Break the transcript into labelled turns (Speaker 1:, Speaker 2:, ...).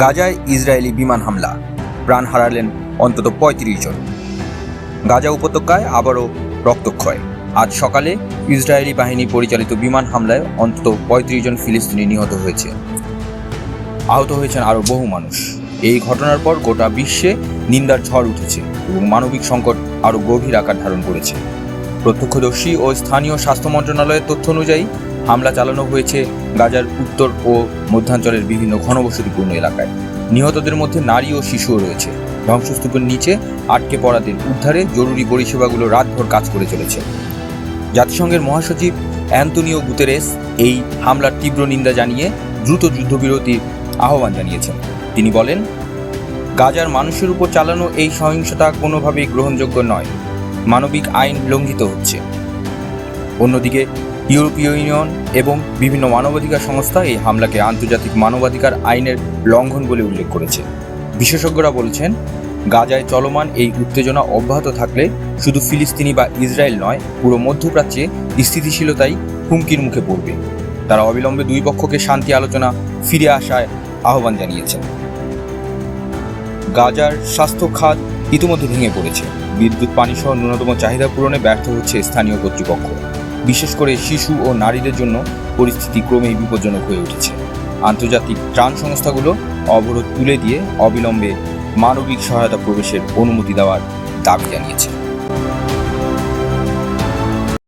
Speaker 1: গাজায় ইসরায়েলি বিমান হামলা। প্রাণ হারালেন অন্তত পঁয়ত্রিশ জন। গাজা উপত্যকায় আবারও রক্তক্ষয়। আজ সকালে ইসরায়েলি বাহিনী পরিচালিত বিমান হামলায় অন্তত পঁয়ত্রিশ জন ফিলিস্তিনি নিহত হয়েছে। আহত হয়েছেন আরও বহু মানুষ। এই ঘটনার পর গোটা বিশ্বে নিন্দার ঝড় উঠেছে এবং মানবিক সংকট আরও গভীর আকার ধারণ করেছে। প্রত্যক্ষদর্শী ও স্থানীয় স্বাস্থ্য মন্ত্রণালয়ের তথ্য অনুযায়ী হামলা চালানো হয়েছে গাজার উত্তর ও মধ্যাঞ্চলের বিভিন্ন ঘনবসতিপূর্ণ এলাকায়। নিহতদের মধ্যে নারী ও শিশুও রয়েছে। ধ্বংসস্তূপের নিচে আটকে পড়াদের উদ্ধারে জরুরি পরিষেবাগুলো রাতভর কাজ করে চলেছে। জাতিসংঘের মহাসচিব অ্যান্তনিও গুতেরেস এই হামলার তীব্র নিন্দা জানিয়ে দ্রুত যুদ্ধবিরতির আহ্বান জানিয়েছেন। তিনি বলেন, গাজার মানুষের উপর চালানো এই সহিংসতা কোনোভাবেই গ্রহণযোগ্য নয়। মানবিক আইন লঙ্ঘিত হচ্ছে। অন্যদিকে, ইউরোপীয় ইউনিয়ন এবং বিভিন্ন মানবাধিকার সংস্থা এই হামলাকে আন্তর্জাতিক মানবাধিকার আইনের লঙ্ঘন বলে উল্লেখ করেছে। বিশেষজ্ঞরা বলছেন, গাজায় চলমান এই উত্তেজনা অব্যাহত থাকলে শুধু ফিলিস্তিনি বা ইসরায়েল নয়, পুরো মধ্যপ্রাচ্যে স্থিতিশীলতাই হুমকির মুখে পড়বে। তারা অবিলম্বে দুই পক্ষকে শান্তি আলোচনা ফিরে আসায় আহ্বান জানিয়েছেন। গাজার স্বাস্থ্য খাত ইতিমধ্যে ভেঙে পড়েছে। বিদ্যুৎ, পানি সহ ন্যূনতম চাহিদা পূরণে ব্যর্থ হচ্ছে স্থানীয় কর্তৃপক্ষ। বিশেষ করে শিশু ও নারীদের জন্য পরিস্থিতি ক্রমেই বিপজ্জনক হয়ে উঠেছে। আন্তর্জাতিক ত্রাণ সংস্থাগুলো অবরোধ তুলে দিয়ে অবিলম্বে মানবিক সহায়তা প্রবেশের অনুমতি দেওয়ার দাবি জানিয়েছে।